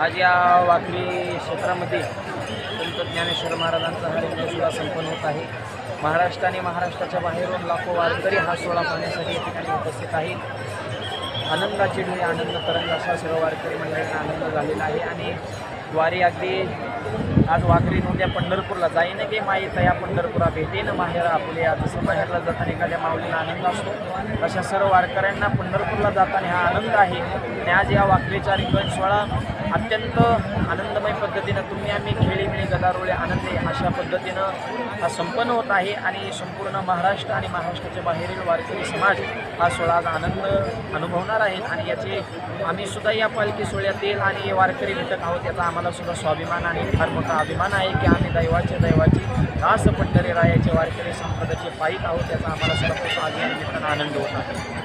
आज या वाकरी क्षेत्रामध्ये संत ज्ञानेश्वर महाराजांचा हा सोहळा संपन्न होत आहे. महाराष्ट्र आणि महाराष्ट्राच्या बाहेरून लाखो वारकरी हा सोहळा पाहण्यासाठी या ठिकाणी उपस्थित आहेत. आनंदाची डोळी आनंद तरंग असा सर्व वारकरी मंडळींना आनंद झालेला आहे. आणि वारी अगदी आज वाकरी नोंद्या पंढरपूरला जाईन गे माई तया पंढरपुरा भेटेन. माहेर आपल्या जसं माहेरला जाताना एखाद्या माऊलीला आनंद असतो. अशा सर्व वारकऱ्यांना पंढरपूरला जाताना हा आनंद आहे. आणि आज या वाकरीचा रिंगण सोहळा अत्यंत आनंदमय पद्धतीनं तुम्ही आम्ही खेळी मिळी गदारोळे आनंदी अशा पद्धतीनं हा संपन्न होत आहे आणि संपूर्ण महाराष्ट्र आणि महाराष्ट्राच्या बाहेरील वारकरी समाज हा सोहळा आज आनंद अनुभवणार आहेत. आणि याचे आम्ही सुद्धा या पालखी सोहळ्यातील आणि वारकरी घटक आहोत याचा आम्हाला सुद्धा स्वाभिमान आणि फार मोठा अभिमान आहे की आम्ही दैवाचे दैवाची दास पंढरी रायाचे वारकरी संप्रदायाचे पायिक आहोत याचा आम्हाला सुद्धा खूप आनंद होत आहे.